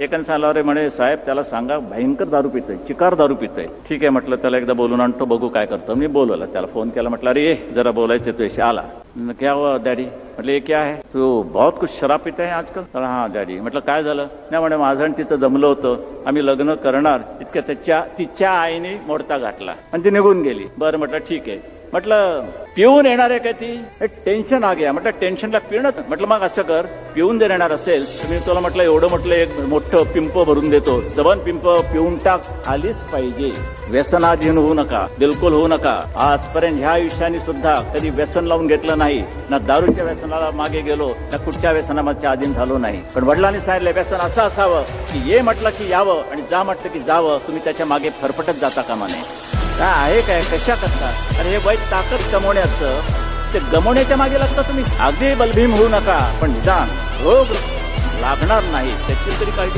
एकाने सांगला अरे म्हणे साहेब त्याला सांगा भयंकर दारू पितोय चिकार दारू पितोय. ठीक आहे म्हटलं त्याला एकदा बोलून आणतो बघू काय करतो. मी बोलवलं. त्याला फोन केला म्हटलं अरे ये जरा बोलायचं तुझ्याशी आला. क्या हुआ डॅडी? म्हटलं हे क्या है? तू बहुत कुछ शराब पिता है आजकाल. तर हा डॅडी. म्हटलं काय झालं? नाही म्हणे माझं आणि तिचं जमलं होतं. आम्ही लग्न करणार. इतक्या त्याच्या तिच्या आईने मोडता घातला आणि ती निघून गेली. बरं म्हटलं ठीक आहे. म्हटलं पिऊन येणार आहे काय ती? टेन्शन आ गया. म्हटलं टेन्शनला पिणं म्हटलं मग असं कर. पिऊन जर येणार असेल तर मी तुला म्हटलं एवढं म्हटलं एक मोठं पिंप भरून देतो. सबन पिंप पिऊन टाक आलीच पाहिजे. व्यसनाधीन होऊ नका. बिलकुल होऊ नका. आजपर्यंत ह्या आयुष्याने सुद्धा कधी व्यसन लावून घेतलं नाही. ना दारूच्या व्यसनाला मागे गेलो ना कुठच्या व्यसनामध्ये अधीन झालो नाही. पण वडिलांनी सांगितलं व्यसन असं असावं की ये म्हटलं की यावं आणि जा म्हटलं की जावं. तुम्ही त्याच्यामागे फरफटत जाता कामा नये. आहे काय कशा करता अरे हे वाईट ताकद गमवण्याचं ते गमवण्याच्या मागे लागता तुम्ही. अगदी बलभीम होऊ नका पण निदान रोग लागणार नाही त्याची तरी काळजी